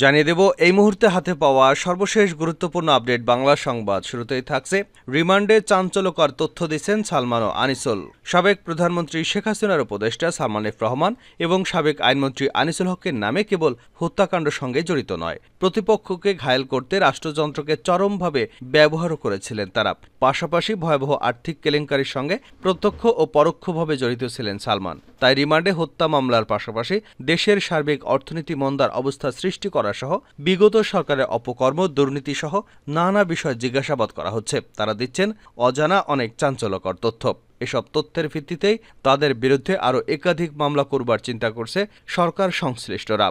জানিয়ে দেব, এই মুহূর্তে হাতে পাওয়া সর্বশেষ গুরুত্বপূর্ণ আপডেট বাংলা সংবাদ। শুরুতেই থাকছে রিমান্ডে চাঞ্চল্যকর তথ্য দিচ্ছেন সালমান ও আনিসুল। সাবেক প্রধানমন্ত্রী শেখ হাসিনার উপদেষ্টা সালমান এফ রহমান এবং সাবেক আইনমন্ত্রী আনিসুল হকের নামে কেবল হত্যাকাণ্ড সঙ্গে জড়িত নয়। প্রতিপক্ষকে ঘায়েল করতে রাষ্ট্রযন্ত্রকে চরমভাবে ব্যবহারও করেছিলেন তারা। পাশাপাশি ভয়াবহ আর্থিক কেলেঙ্কারির সঙ্গে প্রত্যক্ষ ও পরোক্ষভাবে জড়িত ছিলেন সালমান। তাই রিমান্ডে হত্যা মামলার পাশাপাশি দেশের সার্বিক অর্থনীতি মন্দার অবস্থা সৃষ্টি করা সহ বিগত সরকারের অপকর্ম, দুর্নীতিসহ নানা বিষয় জিজ্ঞাসাবাদ করা হচ্ছে। তারা দিচ্ছেন অজানা অনেক চাঞ্চল্যকর তথ্য। এসব তথ্যের ভিত্তিতেই তাদের বিরুদ্ধে আরও একাধিক মামলা করবার চিন্তা করছে সরকার সংশ্লিষ্টরা।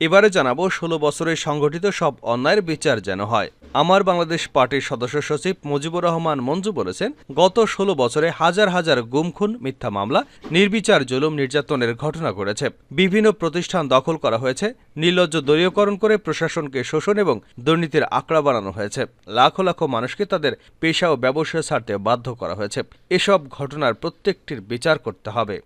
এবারে জানাব, ষোলো বছরে সংগঠিত সব অন্যায়ের বিচার যেন হয়। আমার বাংলাদেশ পার্টির সদস্য সচিব মুজিবুর রহমান মঞ্জু বলেছেন, গত ষোলো বছরে হাজার হাজার গুমখুন মিথ্যা মামলা, নির্বিচার জুলুম নির্যাতনের ঘটনা ঘটেছে। বিভিন্ন প্রতিষ্ঠান দখল করা হয়েছে, নির্লজ্জ দলীয়করণ করে প্রশাসনকে শোষণ এবং দুর্নীতির আঁকড়া বানানো হয়েছে। লাখো লাখো মানুষকে তাদের পেশা ও ব্যবসা ছাড়তে বাধ্য করা হয়েছে। এসব ঘটনার প্রত্যেকটির বিচার করতে হবে।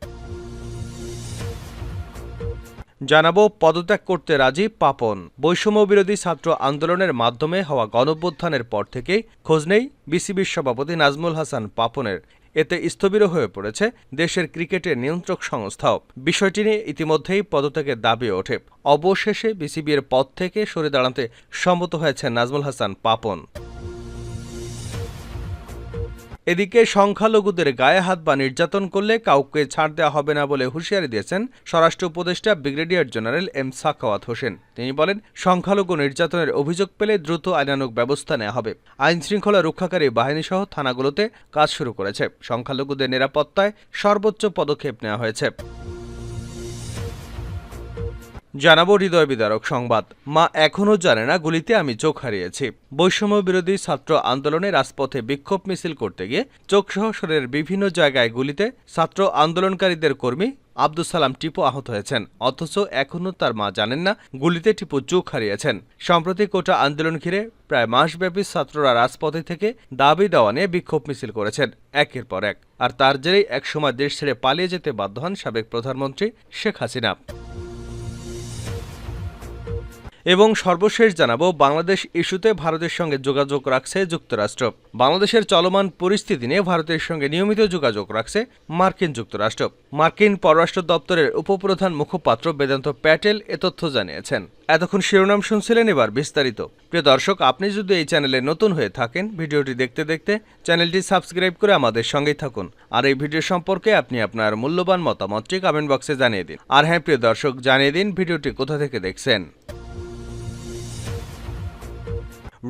জানাব, পদত্যাগ করতে রাজি পাপন। বৈষম্য বিরোধী ছাত্র আন্দোলনের মাধ্যমে হওয়া গণভ্যুত্থানের পর থেকেই খোঁজ নেই বিসিবির সভাপতি নাজমুল হাসান পাপনের। এতে স্থবির হয়ে পড়েছে দেশের ক্রিকেটের নিয়ন্ত্রক সংস্থাও। বিষয়টি নিয়ে ইতিমধ্যেই পদত্যাগের দাবি ওঠে। অবশেষে বিসিবির পদ থেকে সরে দাঁড়াতে সম্মত হয়েছে নাজমুল হাসান পাপন। এদিকে সংখ্যালঘুদের গায়ে হাত বা নির্যাতন করলে কাউকে ছাড় দেওয়া হবে না বলে হুঁশিয়ারি দিয়েছেন স্বরাষ্ট্র উপদেষ্টা brigadier general M Sakhawat Hossain. তিনি বলেন, সংখ্যালঘু নির্যাতনের অভিযোগ পেলে দ্রুত আইনানুক ব্যবস্থা নেওয়া হবে। আইন শৃঙ্খলা রক্ষাকারী বাহিনীসহ থানাগুলোতে কাজ শুরু করেছে। সংখ্যালঘুদের নিরাপত্তায় সর্বোচ্চ পদক্ষেপ নেওয়া হয়েছে। জানাব হৃদয় বিদারক সংবাদ। মা এখনও জানে না গুলিতে আমি চোখ হারিয়েছি। বৈষম্য বিরোধী ছাত্র আন্দোলনে রাজপথে বিক্ষোভ মিছিল করতে গিয়ে চোখসহ শরীরের বিভিন্ন জায়গায় গুলিতে ছাত্র আন্দোলনকারীদের কর্মী আব্দুল সালাম টিপু আহত হয়েছেন। অথচ এখনও তার মা জানেন না গুলিতে টিপু চোখ হারিয়েছেন। সম্প্রতি কোটা আন্দোলন ঘিরে প্রায় মাসব্যাপী ছাত্ররা রাজপথে থেকে দাবি দেওয়া নিয়ে বিক্ষোভ মিছিল করেছেন একের পর এক। আর তার জেরেই একসময় দেশ ছেড়ে পালিয়ে যেতে বাধ্য হন সাবেক প্রধানমন্ত্রী শেখ হাসিনা। এবং সর্বশেষ জানাব, বাংলাদেশ ইস্যুতে ভারতের সঙ্গে যোগাযোগ রাখছে যুক্তরাষ্ট্র। বাংলাদেশের চলমান পরিস্থিতি নিয়ে ভারতের সঙ্গে নিয়মিত যোগাযোগ রাখছে মার্কিন যুক্তরাষ্ট্র। মার্কিন পররাষ্ট্র দপ্তরের উপপ্রধান মুখপাত্র বেদান্ত প্যাটেল এ তথ্য জানিয়েছেন। এতক্ষণ শিরোনাম শুনছিলেন এবার বিস্তারিত। প্রিয় দর্শক, আপনি যদি এই চ্যানেলে নতুন হয়ে থাকেন, ভিডিওটি দেখতে দেখতে চ্যানেলটি সাবস্ক্রাইব করে আমাদের সঙ্গেই থাকুন। আর এই ভিডিও সম্পর্কে আপনি আপনার মূল্যবান মতামতটি কমেন্ট বক্সে জানিয়ে দিন। আর হ্যাঁ প্রিয় দর্শক, জানিয়ে দিন ভিডিওটি কোথা থেকে দেখছেন।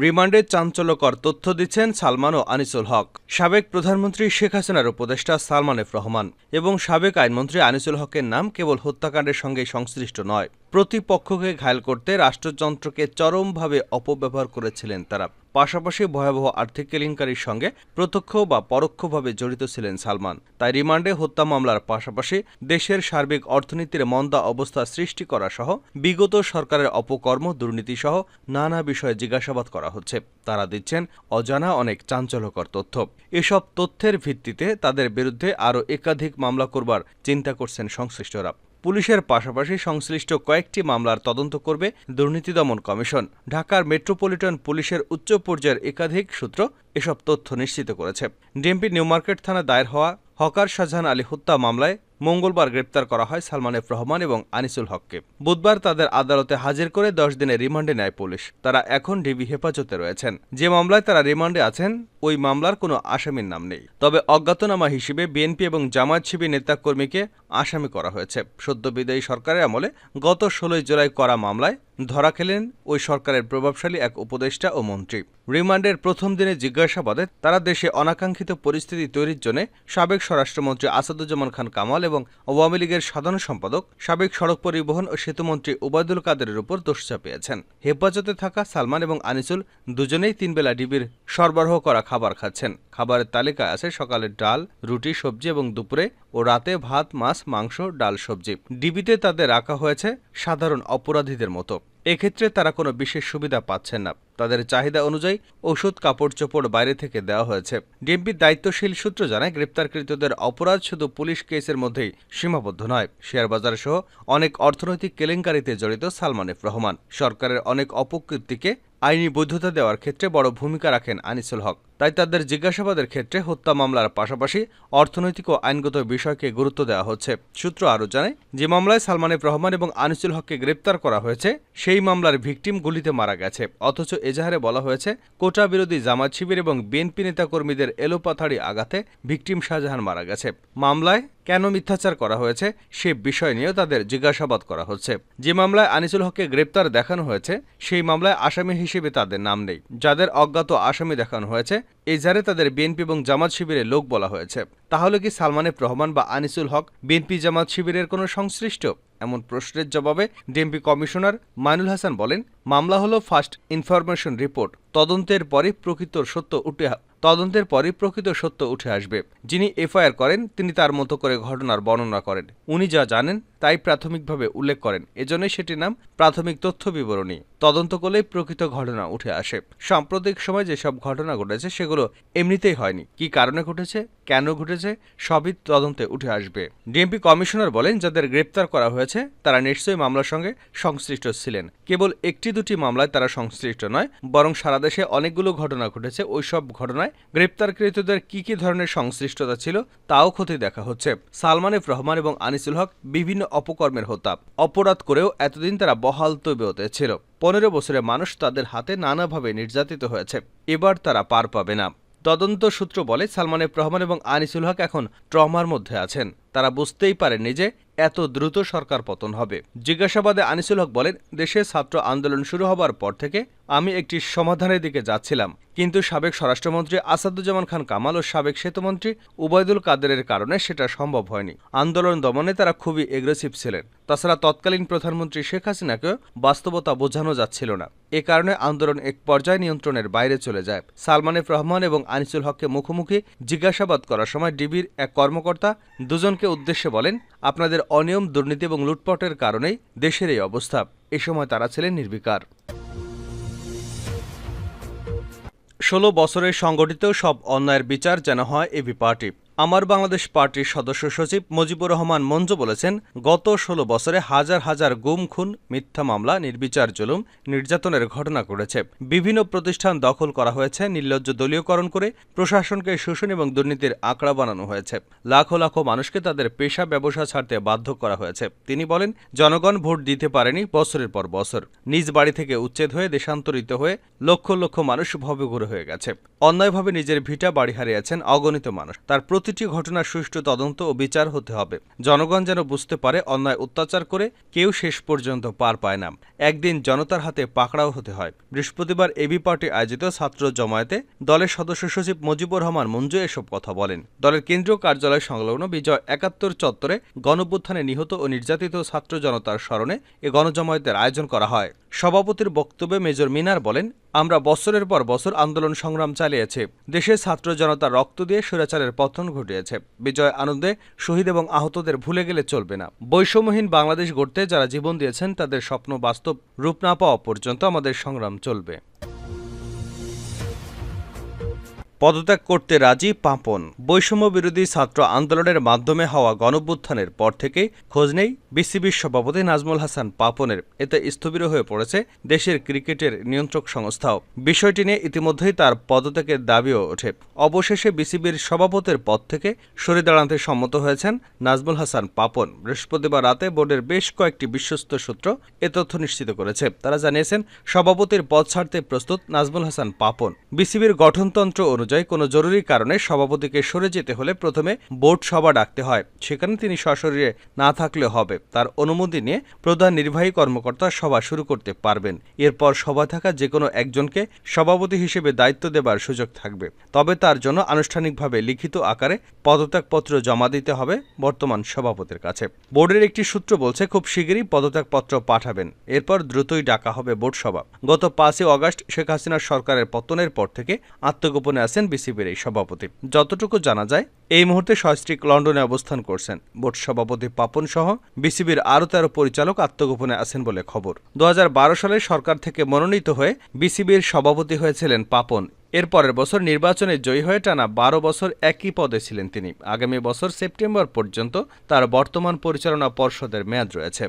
রিমান্ডে চাঞ্চল্যকর তথ্য দিচ্ছেন সালমান ও আনিসুল হক। সাবেক প্রধানমন্ত্রী শেখ হাসিনার উপদেষ্টা সালমান এফ রহমান এবং সাবেক আইনমন্ত্রী আনিসুল হকের নাম কেবল হত্যাকাণ্ডের সঙ্গে সংশ্লিষ্ট নয়। প্রতিপক্ষকে ঘায়ল করতে রাষ্ট্রযন্ত্রকে চরমভাবে অপব্যবহার করেছিলেন তারা। পাশাপাশি ভয়াবহ আর্থিক কেলেঙ্কারির সঙ্গে প্রত্যক্ষ বা পরোক্ষভাবে জড়িত ছিলেন সালমান। তাই রিমান্ডে হত্যা মামলার পাশাপাশি দেশের সার্বিক অর্থনীতির মন্দা অবস্থা সৃষ্টি করা সহ বিগত সরকারের অপকর্ম, দুর্নীতি সহ নানা বিষয়ে জিজ্ঞাসাবাদ করা হচ্ছে। তারা দিচ্ছেন অজানা অনেক চাঞ্চল্যকর তথ্য। এসব তথ্যের ভিত্তিতে তাদের বিরুদ্ধে আরও একাধিক মামলা করবার চিন্তা করছেন সংশ্লিষ্টরা। পুলিশের পাশাপাশি সংশ্লিষ্ট কয়েকটি মামলার তদন্ত করবে দুর্নীতি দমন কমিশন। ঢাকার মেট্রোপলিটন পুলিশের উচ্চ পর্যায়ের একাধিক সূত্র এসব তথ্য নিশ্চিত করেছে। ডিএমপি নিউমার্কেট থানা দায়ের হওয়া হকার শাহজাহান আলী হত্যা মামলায় মঙ্গলবার গ্রেপ্তার করা হয় সালমান এফ রহমান এবং আনিসুল হককে। বুধবার তাদের আদালতে হাজির করে দশ দিনের রিমান্ডে নেয় পুলিশ। তারা এখন ডিবি হেফাজতে রয়েছেন। যে মামলায় তারা রিমান্ডে আছেন, ওই মামলার কোনো আসামির নাম নেই। তবে অজ্ঞাতনামা হিসেবে বিএনপি এবং জামায়াত শিবির নেতাকর্মীকে আসামি করা হয়েছে। সদ্য বিদায়ী সরকারের আমলে গত ষোলোই জুলাই করা মামলায় ধরা খেলেন ওই সরকারের প্রভাবশালী এক উপদেষ্টা ও মন্ত্রী। রিমান্ডের প্রথম দিনে জিজ্ঞাসাবাদে তারা দেশে অনাকাঙ্ক্ষিত পরিস্থিতি তৈরির জন্য সাবেক স্বরাষ্ট্রমন্ত্রী আসাদুজ্জামান খান কামাল এবং আওয়ামী লীগের সাধারণ সম্পাদক, সাবেক সড়ক পরিবহন ও সেতুমন্ত্রী ওবায়দুল কাদেরের উপর দোষ চাপিয়েছেন। হেফাজতে থাকা সালমান এবং আনিসুল দুজনেই তিনবেলা ডিবির সরবরাহ করা খাবার খাচ্ছেন। খাবারের তালিকায় আছে সকালের ডাল, রুটি, সবজি এবং দুপুরে ও রাতে ভাত, মাছ, মাংস, ডাল, সবজি। ডিবিতে তাদের রাখা হয়েছে সাধারণ অপরাধীদের মতো। এক্ষেত্রে তারা কোনো বিশেষ সুবিধা পাচ্ছেন না। তাদের চাহিদা অনুযায়ী ওষুধ কাপড় চোপড় বাইরে থেকে দেওয়া হয়েছে। ডিএমপির দায়িত্বশীল সূত্র জানায়, গ্রেপ্তারকৃতদের অপরাধ শুধু পুলিশ কেসের মধ্যেই সীমাবদ্ধ নয়। শেয়ার বাজার সহ অনেক অর্থনৈতিক কেলেঙ্কারিতে জড়িত সালমান এফ রহমান। সরকারের অনেক অপকীর্তিকে আইনি বৈধতা দেওয়ার ক্ষেত্রে বড় ভূমিকা রাখেন আনিসুল হক। তাই তাদের জিজ্ঞাসাবাদের ক্ষেত্রে হত্যা মামলার পাশাপাশি অর্থনৈতিক ও আইনগত বিষয়কে গুরুত্ব দেওয়া হচ্ছে। সূত্র আরও জানায়, যে মামলায় সালমান এফ রহমান এবং আনিসুল হককে গ্রেপ্তার করা হয়েছে, সেই মামলার ভিকটিম গুলিতে মারা গেছে। অথচ এজাহারে বলা হয়েছে, কোটা বিরোধী জামাত শিবির এবং বিএনপি নেতাকর্মীদের এলোপাথাড়ি আঘাতে ভিকটিম শাহজাহান মারা গেছে। মামলায় কেন মিথ্যাচার করা হয়েছে, সে বিষয় নিয়েও তাদের জিজ্ঞাসাবাদ করা হচ্ছে। যে মামলায় আনিসুল হককে গ্রেপ্তার দেখানো হয়েছে, সেই মামলায় আসামি হিসেবে তাদের নাম নেই। যাদের অজ্ঞাত আসামি দেখানো হয়েছে এজাহারে তাদের বিএনপি এবং জামাত শিবিরের লোক বলা হয়েছে। তাহলে কি সালমানের রহমান বা আনিসুল হক বিএনপি জামাত শিবিরের কোনো সংশ্লিষ্ট? এমন প্রশ্নের জবাবে ডিএমপি কমিশনার মাইনুল হাসান বলেন, মামলা হলো ফার্স্ট ইনফরমেশন রিপোর্ট। তদন্তের পরে প্রকৃত সত্য উঠে তদন্তের পরে প্রকৃত সত্য উঠে আসবে। যিনি এফআইআর করেন, তিনি তার মতো করে ঘটনার বর্ণনা করেন। উনি যা জানেন, তাই প্রাথমিকভাবে উল্লেখ করেন। এজন্যই সেটির নাম প্রাথমিক তথ্য বিবরণী। তদন্ত করলেই প্রকৃত ঘটনা উঠে আসে। সাম্প্রতিক সময় যেসব ঘটনা ঘটেছে, সেগুলো এমনিতেই হয়নি। কি কারণে ঘটেছে, কেন ঘটেছে, সবই তদন্তে উঠে আসবে। ডিএমপি কমিশনার বলেন, যাদের গ্রেপ্তার করা হয়েছে তারা নিশ্চয়ই মামলার সঙ্গে সংশ্লিষ্ট ছিলেন। কেবল একটি দুটি মামলায় তারা সংশ্লিষ্ট নয়, বরং সারা দেশে অনেকগুলো ঘটনা ঘটেছে। ওইসব ঘটনায় গ্রেপ্তারকৃতদের কি কি ধরনের সংশ্লিষ্টতা ছিল, তাও ক্ষতি দেখা হচ্ছে। সালমান এফ রহমান এবং আনিসুল হক বিভিন্ন অপকর্মের হত্যা অপরাধ করেও এতদিন তারা বহাল তবিয়তে ছিল। পনেরো বছরে মানুষ তাদের হাতে নানাভাবে নির্যাতিত হয়েছে। এবার তারা পার পাবে না। তদন্ত সূত্র বলে সালমান এফ রহমান এবং আনিসুল হক এখন ট্রমার মধ্যে আছেন। তারা বুঝতেই পারেননি যে এত দ্রুত সরকার পতন হবে। জিজ্ঞাসাবাদে আনিসুল হক বলেন, দেশে ছাত্র আন্দোলন শুরু হবার পর থেকে আমি একটি সমাধানের দিকে যাচ্ছিলাম। কিন্তু সাবেক স্বরাষ্ট্রমন্ত্রী আসাদুজ্জামান খান কামাল ও সাবেক সেতুমন্ত্রী উবায়দুল কাদেরের কারণে সেটা সম্ভব হয়নি। আন্দোলন দমনে তারা খুবই এগ্রেসিভ ছিলেন। তাছাড়া তৎকালীন প্রধানমন্ত্রী শেখ হাসিনাকেও বাস্তবতা বোঝানো যাচ্ছিল না। এ কারণে আন্দোলন এক পর্যায়ে নিয়ন্ত্রণের বাইরে চলে যায়। সালমান এফ রহমান এবং আনিসুল হককে মুখোমুখি জিজ্ঞাসাবাদ করার সময় ডিবির এক কর্মকর্তা দুজনকে উদ্দেশ্যে বলেন, আপনাদের অনিয়ম, দুর্নীতি এবং লুটপটের কারণেই দেশের এই অবস্থা। এ সময় তারা ছিলেন নির্বিকার। ষোলো বছরে সংগঠিত সব অন্যায়ের বিচার যেন হয় এবি পার্টি। আমার বাংলাদেশ পার্টির সদস্য সচিব মুজিবুর রহমান মঞ্জু বলেছেন, গত ষোলো বছরে হাজার হাজার গুম, খুন, মিথ্যা মামলা, নির্বিচার জুলুম, নির্যাতনের ঘটনা ঘটেছে। বিভিন্ন প্রতিষ্ঠান দখল করা হয়েছে, নির্লজ্জ দলীয়করণ করে প্রশাসনকে শোষণ এবং দুর্নীতির আঁকড়া বানানো হয়েছে। লাখো লাখো মানুষকে তাদের পেশা ব্যবসা ছাড়তে বাধ্য করা হয়েছে। তিনি বলেন, জনগণ ভোট দিতে পারেনি বছরের পর বছর। নিজ বাড়ি থেকে উচ্ছেদ হয়ে দেশান্তরিত হয়ে লক্ষ লক্ষ মানুষ ভবঘুরে হয়ে গেছে। অন্যায়ভাবে নিজের ভিটা বাড়ি হারিয়েছেন অগণিত মানুষ। তার প্রতিটি ঘটনার সুষ্ঠু তদন্ত ও বিচার হতে হবে। জনগণ যেন বুঝতে পারে, অন্যায় অত্যাচার করে কেউ শেষ পর্যন্ত পার পায় না। একদিন জনতার হাতে পাকড়াও হতে হয়। বৃহস্পতিবার এবি পার্টি আয়োজিত ছাত্র জমায়েতে দলের সদস্য সচিব মুজিবুর রহমান মঞ্জু এসব কথা বলেন। দলের কেন্দ্রীয় কার্যালয় সংলগ্ন বিজয় একাত্তর চত্বরে গণভ্যুত্থানে নিহত ও নির্যাতিত ছাত্র জনতার স্মরণে এ গণজমায়েতের আয়োজন করা হয়। সভাপতির বক্তব্যে মেজর মিনার বলেন আমরা বছরের পর বছর আন্দোলন সংগ্রাম চালিয়েছি। দেশের ছাত্র জনতা রক্ত দিয়ে স্বৈরাচারের পতন ঘটিয়েছে। বিজয় আনন্দে শহীদ এবং আহতদের ভুলে গেলে চলবে না। বৈষম্যহীন বাংলাদেশ গড়তে যারা জীবন দিয়েছেন, তাদের স্বপ্ন বাস্তব রূপ না পাওয়া পর্যন্ত আমাদের সংগ্রাম চলবে। পদত্যাগ করতে রাজি পাপন। বৈষম্য বিরোধী ছাত্র আন্দোলনের মাধ্যমে হওয়া গণভ্যুত্থানের পর থেকেই খোঁজ নেই বিসিবির সভাপতি নাজমুল হাসান পাপনের। এতে স্থবির হয়ে পড়েছে দেশের ক্রিকেটের নিয়ন্ত্রক সংস্থাও। বিষয়টি নিয়ে ইতিমধ্যেই তার পদত্যাগের দাবিও ওঠে। অবশেষে বিসিবির সভাপতির পদ থেকে সরে দাঁড়াতে সম্মত হয়েছেন নাজমুল হাসান পাপন। বৃহস্পতিবার রাতে বোর্ডের বেশ কয়েকটি বিশ্বস্ত সূত্র এ তথ্য নিশ্চিত করেছে। তারা জানিয়েছেন, সভাপতির পদ ছাড়তে প্রস্তুত নাজমুল হাসান পাপন। বিসিবির গঠনতন্ত্র অনুযায়ী কোনো জরুরি কারণে সভাপতিকে সরে যেতে হলে প্রথমে বোর্ড সভা ডাকতে হয়। সেখানে তিনি সশরীরে না থাকলেও হবে। তার অনুমতি নিয়ে প্রধান নির্বাহী কর্মকর্তা সভা শুরু করতে পারবেন। এরপর সভা থাকা যে কোনো একজনকে সভাপতি হিসেবে দায়িত্ব দেবার সুযোগ থাকবে। তবে তার জন্য আনুষ্ঠানিকভাবে লিখিত আকারে পদত্যাগপত্র জমা দিতে হবে বর্তমান সভাপতির কাছে। বোর্ডের একটি সূত্র বলছে, খুব শিগগিরই পদত্যাগপত্র পাঠাবেন। এরপর দ্রুতই ডাকা হবে বোর্ড সভা। গত পাঁচই অগাস্ট শেখ হাসিনার সরকারের পতনের পর থেকে আত্মগোপনে আছেন আছেন বিসিবির এই সভাপতি। যতটুকু জানা যায়, এই মুহূর্তে সস্ত্রীক লন্ডনে অবস্থান করছেন। বোর্ড সভাপতি পাপন সহ বিসিবির আরও তেরো পরিচালক আত্মগোপনে আছেন বলে খবর। দু হাজার বারো সালে সরকার থেকে মনোনীত হয়ে বিসিবির সভাপতি হয়েছিলেন পাপন। এর পরের বছর নির্বাচনে জয়ী হয়ে টানা বারো বছর একই পদে ছিলেন তিনি। আগামী বছর সেপ্টেম্বর পর্যন্ত তার বর্তমান পরিচালনা পর্ষদের মেয়াদ রয়েছে।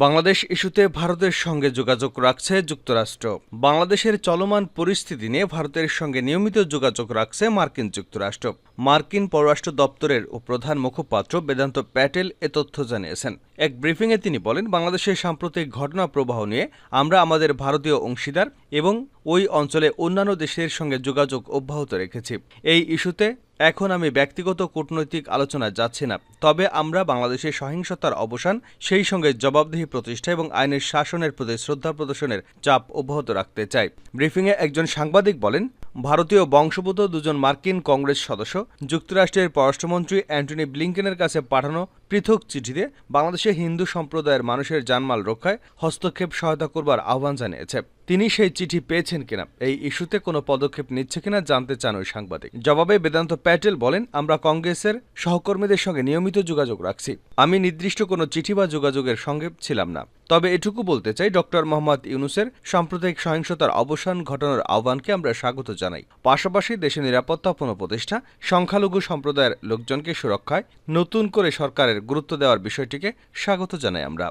বাংলাদেশ ইস্যুতে ভারতের সঙ্গে যোগাযোগ রাখছে যুক্তরাষ্ট্র। বাংলাদেশের চলমান পরিস্থিতি নিয়ে ভারতের সঙ্গে নিয়মিত যোগাযোগ রাখছে মার্কিন যুক্তরাষ্ট্র। মার্কিন পররাষ্ট্র দপ্তরের ও প্রধান মুখপাত্র বেদান্ত প্যাটেল এ তথ্য জানিয়েছেন। এক ব্রিফিংয়ে তিনি বলেন, বাংলাদেশের সাম্প্রতিক ঘটনা প্রবাহ নিয়ে আমরা আমাদের ভারতীয় অংশীদার এবং ওই অঞ্চলে অন্যান্য দেশের সঙ্গে যোগাযোগ অব্যাহত রেখেছি। এই ইস্যুতে এখন আমি ব্যক্তিগত কূটনৈতিক আলোচনায় যাচ্ছি না। তবে আমরা বাংলাদেশের সহিংসতার অবসান, সেই সঙ্গে জবাবদিহি প্রতিষ্ঠা এবং আইনের শাসনের প্রতি শ্রদ্ধা প্রদর্শনের চাপ অব্যাহত রাখতে চাই। ব্রিফিংয়ে একজন সাংবাদিক বলেন, ভারতীয় বংশোদ্ভূত দুজন মার্কিন কংগ্রেস সদস্য, যুক্তরাষ্ট্রের পররাষ্ট্রমন্ত্রী অ্যান্টনি ব্লিংকেনের কাছে পাঠানো পৃথক চিঠিতে বাংলাদেশে হিন্দু সম্প্রদায়ের মানুষের জানমাল রক্ষায় হস্তক্ষেপ সহায়তা করবার আহ্বান জানিয়েছে। তিনি সেই চিঠি পেয়েছেন কিনা, এই ইস্যুতে কোনো পদক্ষেপ নিচ্ছে কিনা জানতে চান ওই সাংবাদিক। জবাবে বেদান্ত প্যাটেল বলেন, আমরা কংগ্রেসের সহকর্মীদের সঙ্গে নিয়মিত যোগাযোগ রাখছি। আমি নির্দিষ্ট কোনো চিঠি বা যোগাযোগের সঙ্গে ছিলাম না। তবে এটুকু বলতে চাই, ডক্টর মোহাম্মদ ইউনুসের সাম্প্রদায়িক সহিংসতার অবসান ঘটানোর আহ্বানকে আমরা স্বাগত জানাই। পাশাপাশি দেশে নিরাপত্তা পুনঃপ্রতিষ্ঠা, সংখ্যালঘু সম্প্রদায়ের লোকজনকে সুরক্ষায় নতুন করে সরকারের গুরুত্ব দেওয়ার বিষয়টিকে স্বাগত জানাই আমরা।